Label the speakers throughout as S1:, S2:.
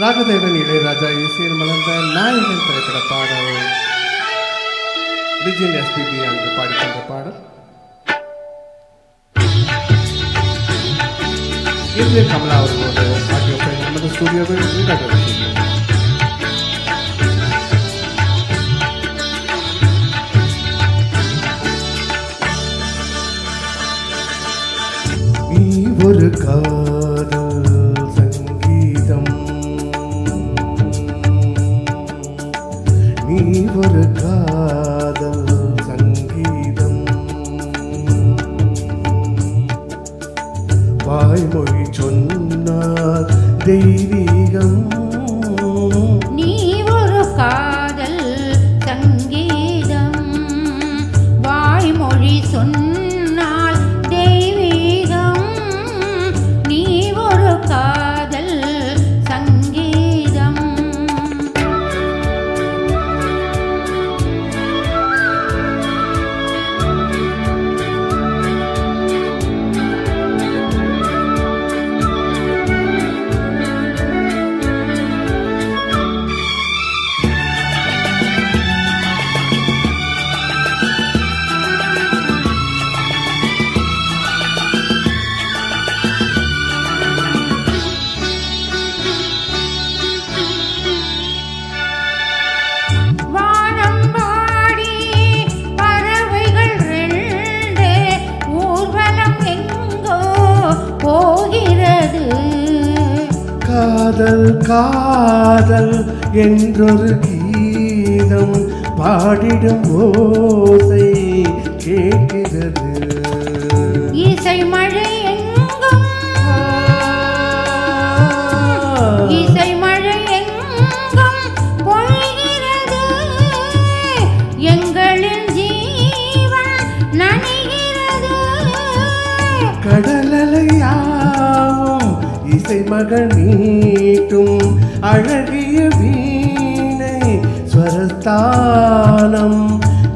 S1: ராகதேவன் இளையராஜா இசையில் மலர்ந்த நாயகன் திரைப்பட பாடல் விஜயன் எஸ்பிபி அங்கு பாடிக்கொண்ட பாடல் இன்று கமலா அவர்களோட ஆடியோ ஃபைல் நமது ஸ்டுடியோவில் உண்டாகிறது நீ ஒரு காதல் ஒரு காதல் சங்கீதம். வாய்மொழி சொன்னார் தெய்வீகம்.
S2: நீ ஒரு கா காதல்
S1: காதல் என்றொரு கீதம் பாடிடும் ஓசை கேட்கிறது.
S2: இசை மழை எங்கும். இசை மழை எங்கும் பொழிகிறது. எங்களின் ஜீவன் நனைகிறது.
S1: கடலலையாவும் இசை மகள் நீட்டும் அழகிய வீணை ஸ்வரஸ்தானம்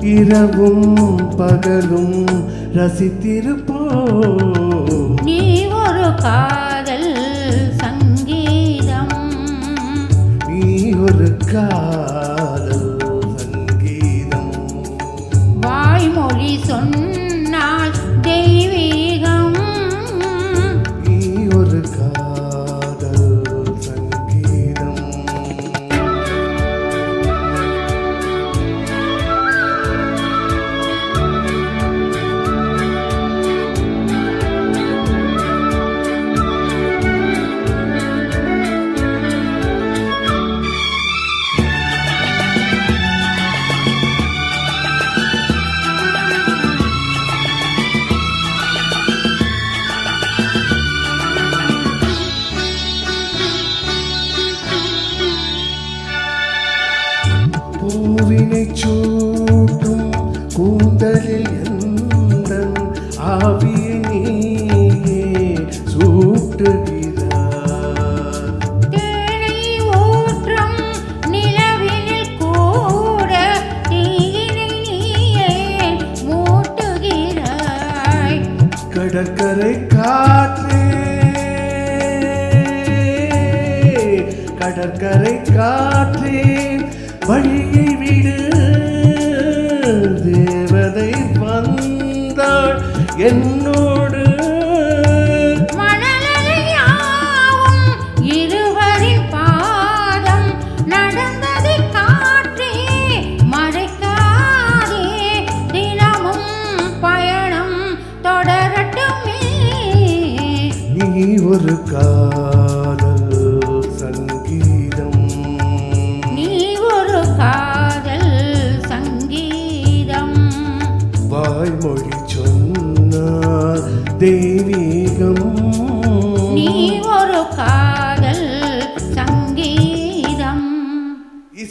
S1: இரவும் பகலும் ரசித்திருப்போம்.
S2: நீ ஒரு காதல் சங்கீதம்.
S1: நீ ஒரு காதல் பூவினை சூட்டும் கூந்தலில் எந்தன் ஆவியை நீயே
S2: மூட்டுகிறாய்.
S1: கடற்கரை காற்றே கடற்கரை காற்றே வழியை que சொன்னால் தெய்வீகம்
S2: நீ ஒரு காதல்